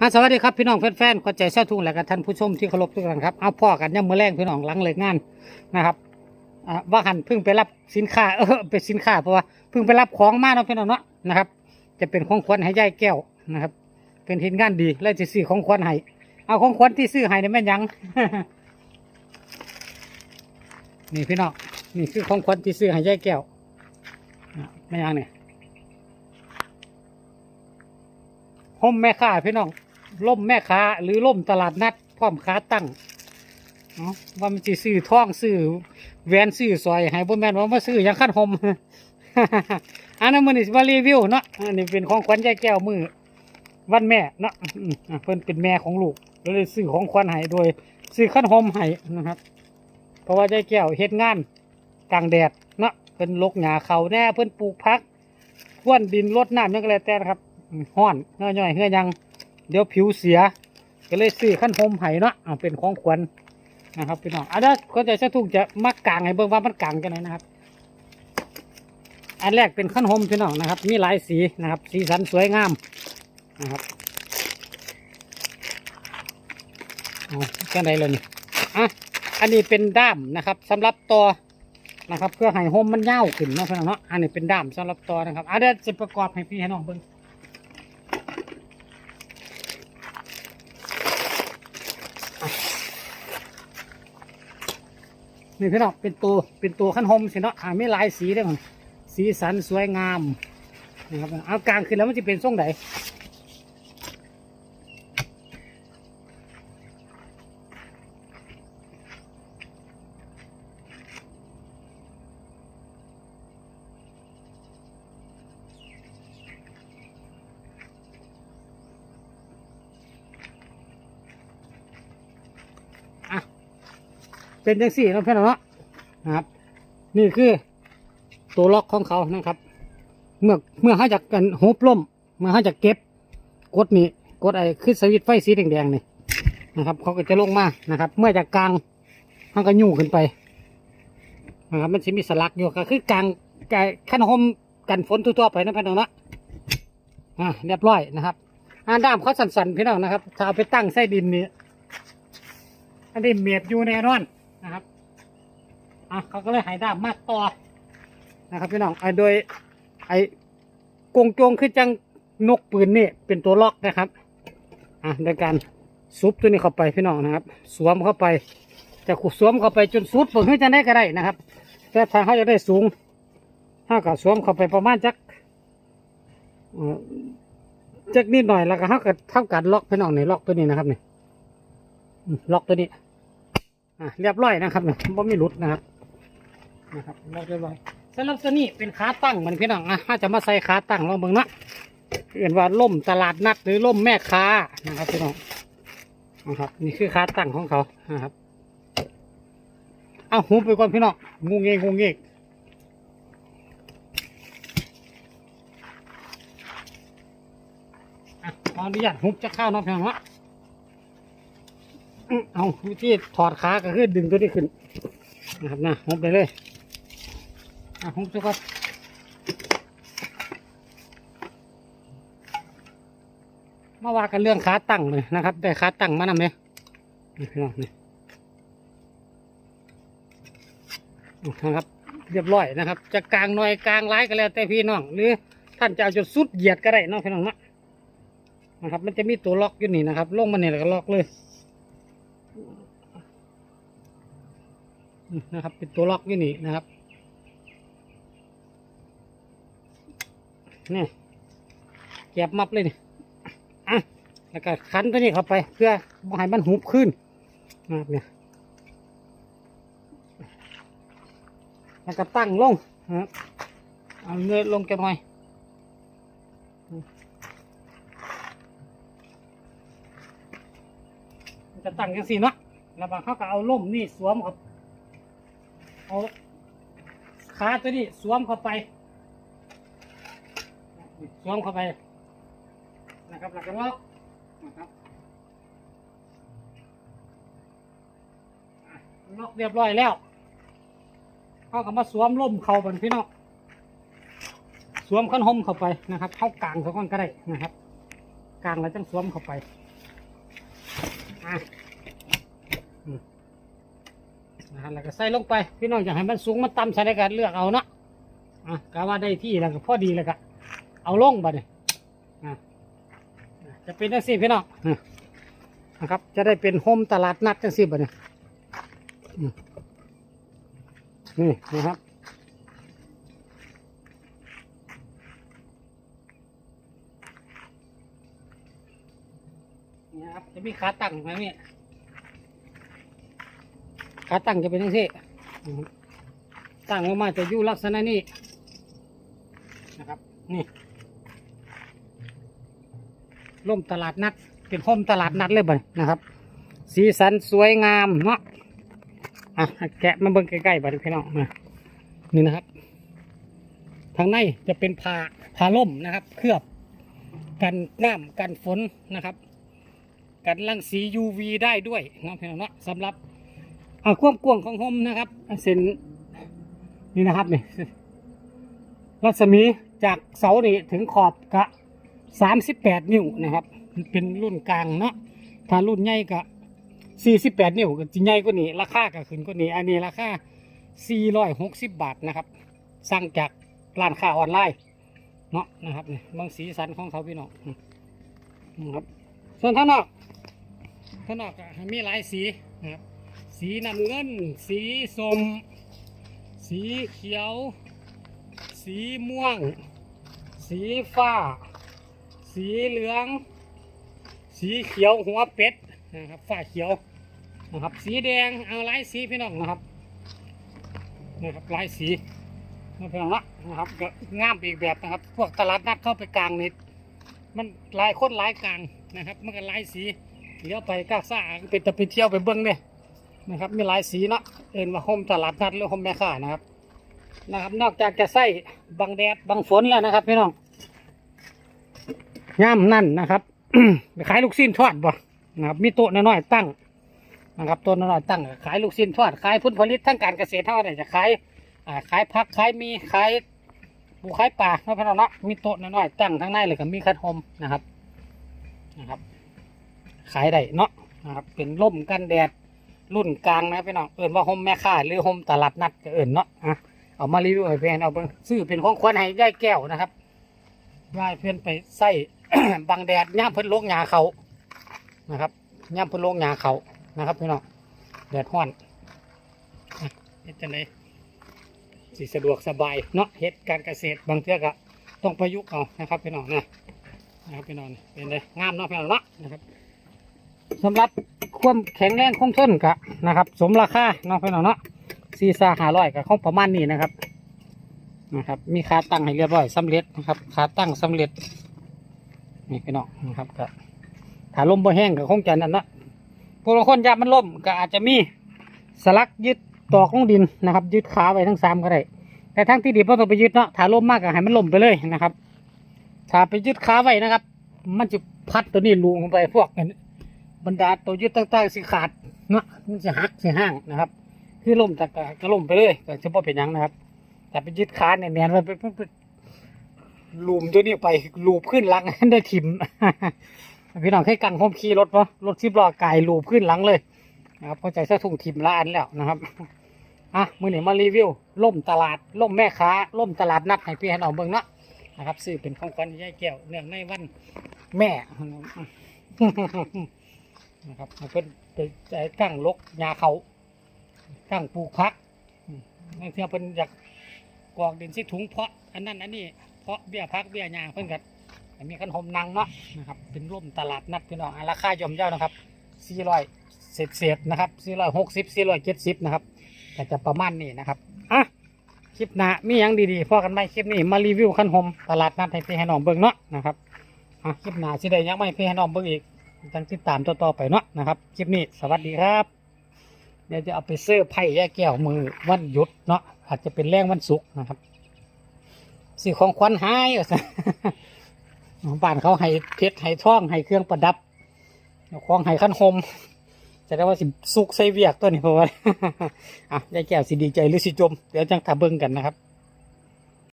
อะสวัสดีครับพี่น้องแฟนๆขวัญใจเช่าทุ่งและก็ท่านผู้ชมที่เคารพทุกท่านครับเอาพ่อกันย่ำมือแรงพี่น้องหลังเลิกงานนะครับอ่าว่าหันเพิ่งไปรับสินค้าเออเป็นสินค้าเพราะว่าเพิ่งไปรับของมาเนาะพี่น้องเนาะนะครับ จะเป็นของขวัญให้ยายแก้วนะครับ เป็นทีมงานดีเลยจะซื้อของขวัญให้เอาของขวัญที่ซื้อให้เนี่ยแม่นยังนี่พี่น้องนี่คือของขวัญที่ซื้อให้ยายแก้วแม่ยังเนี่ย ห่มแม่ค้าพี่น้องล่มแม่ค้า หรือล่มตลาดนัดพร้อมค้าตั้งเนาะว่ามันจะซื้อท่องซื้อแหวนซื้อสอยให้บ่แม่นว่ามาซื้อยังขั้นห่มอันนั้นมันนี่มารีวิวเนาะอันนี้เป็นของขวัญยายแก้วมือวันแม่เนาะเพิ่นเป็นแม่ของลูกเลยซื้อของขวัญให้โดยซื้อขั้นห่มให้นะครับ เพราะว่ายายแก้วเฮ็ดงานกลางแดดเนาะเป็นลกหญ้าเขาแน่เพิ่นปลูกพักพ่วนดินรดน้ำยังก็แล้วแต่นะครับ ห้อนเงื่อย่อยเงื่อยัง เดี๋ยวผิวเสีย ก็เลยซื้อขั้นโฮมไห้เนาะอ่าเป็นของขวัญนะครับพี่น้องอันนี้ก็จะจะถูกจะมักกลางให้เบิ่งว่ามันกลางกันไหนนะครับ อันแรกเป็นขั้นโฮมพี่น้องนะครับ มีหลายสีนะครับ สีสันสวยงามนะครับเอากันไดเลยนี่อะอันนี้เป็นด้ามนะครับสำหรับตัวนะครับ เพื่อให้โฮมมันเง่าขึ้นเนาะพี่น้องเนาะอันนี้เป็นด้ามสำหรับตัวนะครับอันนี้จะประกอบให้พี่ให้น้องเบิ่ง นี่พี่น้องเป็นตัวเป็นตัวขั้นหมสิเนาะอ่ามีหลายสีได้หมันสีสันสวยงามนะครับเอากลางขึ้นแล้วมันจะเป็นทรงไหน เป็นจังสี่นาะพี่น้องเนาะนะครับ นี่คือตัวล็อกของเขานะครับ เมื่อเมื่อเขาจะกันหุบล่มเมื่อเขาจะเก็บ กดนี่กดไอ้คือสวิตไฟสีแดงๆนี่นะครับ เขาก็จะลงมานะครับ เมื่อจากกลางเขางก็ยู่ขึ้นไปนะครับมันจะมีสลักอยู่ก็คือกลางกายขั้นหมกันฝนทั่วๆไปนะพี่น้องเนาะอะเรียบร้อยนะครับอ่าด้ามเขาสั่นๆพี่น้องนะครับถ้าเอาไปตั้งใส่ดินนี่อันนี้เมียดอยู่แน่นอน นะครับอะเขาก็เลยหายด้ามมาต่อนะครับพี่น้องไอ้โดยไอ้กงจงคือจังนกปืนนี่เป็นตัวล็อกนะครับอะโดยการซุปตัวนี้เข้าไปพี่น้องนะครับ สวมเข้าไปจะขูดสวมเข้าไปจนสุดเปิดให้จะได้ก็ได้นะครับ แต่ถ้าเขาจะได้สูงถ้าก็สวมเข้าไปประมาณจักอ่อจักนิดหน่อยแล้วก็เขาก็เท่ากันล็อกพี่น้องในล็อกตัวนี้นะครับนี่ล็อกตัวนี้ อะเรียบร้อยนะครับเนี่ยไม่มีหลุดนะครับนะครับเรียบร้อยสำหรับตัวนี้เป็นขาตั้งมือนพี่น้องอะถ้าจะมาใส่ขาตั้งลองเบิ่งนะเรียนว่าล่มตลาดนัดหรือล่มแม่ค้านะครับพี่น้องนะครับ นี่คือขาตั้งของเขานะครับเอาหูไปก่อนพี่น้องงูเงงงูเงงอะขออนุญาตหุบจะเข้าเนาะพี่น้องวะ เอาวิธีถอดขาก็คือดึงตัวนี้ขึ้นนะครับนะหุบไปเลยอะผมจะก็มาว่ากันเรื่องขาตั้งเลยนะครับได้ขาตั้งมานำเนี่ยนี่พี่น้องนี่นะครับเรียบร้อยนะครับ จะกลางหน่อยกลางร้ายก็แล้วแต่พี่น้อง หรือท่านจะเอาจนสุดเหยียดก็ได้น้องพี่น้องนะนะครับ มันจะมีตัวล็อกอยู่นี่นะครับลงมาเนี่ยแล้วก็ล็อกเลย นะครับ เป็นตัวล็อกอยู่นี่นะครับนี่เก็บมับเลยนี่อะแล้วก็คันตัวนี้เข้าไป เพื่อบ่ให้มันหุบขึ้นนะครับเนี่ยแล้วก็ตั้งลงนะครับเอาเงยลงกันหน่อย จะตั้งกันสิเนาะแล้วบางเขาก็เอาล่มนี่สวมครับเอาขาตัวนี้สวมเข้าไปสวมเข้าไป นะครับแล้วก็ล็อกนะครับล็อกเรียบร้อยแล้วเขาก็มาสวมล่มเข่าบนพี่น้องสวมขั้นห่มเข้าไปนะครับเข้ากลางเขาก่อนก็ได้นะครับกลางแล้วจังสวมเข้าไป อะอืมนะฮะแล้วก็ใส่ลงไป พี่น้องอยากให้มันสูงมันต่ำใส่ในการเลือกเอาเนาะอะกะว่าได้ที่แล้วก็พอดีแล้วก็เอาลงบัดนี้อะจะเป็นจังซี่พี่น้องอะนะครับ จะได้เป็นโฮมตลาดนัดจังซี่บัดนี้นี่นะครับ นี่ครับ จะมีขาตั้งไหมเนี่ยขาตั้งจะเป็นยังไงตั้งออกมาจะอยู่ลักษณะนี้นะครับ นี่ล่มตลาดนัด เป็นห้มตลาดนัดเลยบ่นะครับ สีสันสวยงามเนาะอะแกะมาเบิ่งใกล้ๆบ่พี่น้องมานี่นะครับทางในจะเป็นผ้าผ้าล่มนะครับ เคลือบกันน้ำกันฝนนะครับ กันรังสี UV ได้ด้วยนาะพี่น้องเนาะสำหรับอ่าความกว้างของโฮมนะครับเส้นนี่นะครับนี่รัศมีจากเสานี่ถึงขอบกะสามสิบแปดนิ้วนะครับ เป็นรุ่นกลางเนาะถ้ารุ่นใหญ่กะสี่สิบแปดนิ้วก็จะใหญ่กว่านี้ ราคาก็ขึ้นกว่านี้ อันนี้ราคาสี่ร้อยหกสิบบาทนะครับ สั่งจากร้านค้าออนไลน์เนาะนะครับนี่บางสีสันของเขาพี่น้องนะครับส่วนข้างนอก ข้างนอกก็มีหลายสีนะครับ สีน้ำเงิน สีส้ม สีเขียว สีม่วง สีฟ้า สีเหลือง สีเขียวหัวเป็ดนะครับฟ้าเขียวนะครับ สีแดงเอาหลายสีพี่น้องนะครับนะครับหลายสีนะพี่น้องละนะครับก็งามอีกแบบนะครับ พวกตลาดนัดเข้าไปกลางนี่มันหลายคนหลายกลางนะครับ มันก็หลายสี เลี้ยวไปกาซ่าเป็นตะไปเที่ยวไปเบิ้งเนี่ยนะครับ มีหลายสีเนาะเอ็นว่าโฮมตลาดนัดหรือโฮมแม่ค้านะครับ นะครับ นอกจากจะใส่บังแดดบังฝนแล้วนะครับพี่น้องย่ามนั่นนะครับขายลูกชิ้นทอดบ่นะครับ มีโต๊ะน้อยๆตั้งนะครับโต๊ะน้อยๆตั้งขายลูกชิ้นทอดขายผลผลิตทางการเกษตรเท่าไหร่จะขายขายผักขายมีขายปูขายปลาเนาะพี่น้องเนาะมีโต๊ะน้อยๆตั้งทั้งในเลยก็มีคัดโฮมนะครับนะครับ ขายได้เนาะนะครับเป็นร่มกันแดดรุ่นกลางนะพี่น้องเอินว่าโฮมแม่ค้าหรือโฮมตลาดนัดก็เอินเนาะอะเอามารีวิวให้เพื่อนเอาเบิ่งซื้อเป็นของขวัญให้ยายแก้วนะครับยายเพื่อนไปใส่บังแดดย่ามเพิ่นโลกหยาเขานะครับย่ามเพิ่นโลกหยาเขานะครับพี่น้องแดดห้อนเฮ็ดจังไดสิสะดวกสบายเนาะเฮ็ดการเกษตรบางเทื่อก็ต้องประยุกต์เอานะครับพี่น้องนะนะครับพี่น้องเป็นไงงามเนาะพี่น้องเนาะนะครับ สำหรับความแข็งแรงคงทนกะนะครับ สมราคาเนาะพี่น้องเนาะซีซ่าหาร้อยกับของประมาณนี้นะครับนะครับ มีขาตั้งให้เรียบร้อยสำเร็จนะครับขาตั้งสำเร็จนี่พี่น้องนะครับก็ถ้าลมบ่แห้งก็คงจะนั่นนะพวกเราคนยามันล่มก็อาจจะมีสลักยึดตอกลงดินนะครับ ยึดขาไว้ทั้งสามก็ได้แต่ทั้งที่ดีเพราะต้องไปยึดเนาะถ้าล่มมากก็ให้มันล่มไปเลยนะครับ ถ้าไปยึดขาไว้นะครับ มันจะพัดตัวนี้ลูลงไปพวกนั้น บรรดาตัวยึดต่างๆสิขาดเนาะมันจะหักสิห้างนะครับ คือล่มแต่ก็ล่มไปเลยก็จะพอเป็นยังนะครับ แต่ไปยึดขาเนี่ยแนนไว้ไปไปลูมตัวนี้ไปลูบขึ้นหลังได้ทิมพี่น้องให้กังโฮมขี่รถปะรถสิบลอกายลูบขึ้นหลังเลยนะครับเข้าใจซะถุงทิมละอันแล้วนะครับอะมือหนึ่งมารีวิวล่มตลาดล่มแม่ค้าล่มตลาดนัดให้พี่ให้น้องเบิ่งเนาะนะครับซื้อเป็นของขวัญยายแก้วเนื่องในวันแม่ นะครับให้เพิ่นไปใจกั้งลกยาเขากั้งปลูกพักบางทีเพิ่นอยากกอกดินสิถุงเพาะอันนั้นอันนี้เพาะเบี้ยพักเบี้ยยาเพิ่นกัมีขันหมนังเนาะนะครับเป็นร่มตลาดนัดพี่น้องราคาย่อมเยานะครับ400เศษเศษนะครับ460 470นะครับแต่จะประมาณนี้นะครับอะคลิปหน้ามีอย่างดีๆพอกันไหมคลิปนี้มารีวิวขันหมตลาดนัดให้พี่ให้น้องเบิ่งเนาะนะครับอะคลิปหน้าสิได้ยังไม่พี่ให้น้องเบิ่งอีก จังติดตามต่อๆไปเนาะนะครับคลิปนี้สวัสดีครับเดี๋ยวจะเอาไปเสื้อร์ไผ่แย่แก้วมือวันหยุดเนาะอาจจะเป็นแรงวันศุกร์นะครับสิ่ของขวัญหายว่าซะบ้านเขาให้เพชรให้ท่องให้เครื่องประดับของให้ขั้นหมจะได้ว่าสิสุกใส่เวียกตัวนี้เพราะว่าอะยายแก้วสิดีใจหรือสิจม เดี๋ยวจังถาเบิ่งกันนะครับ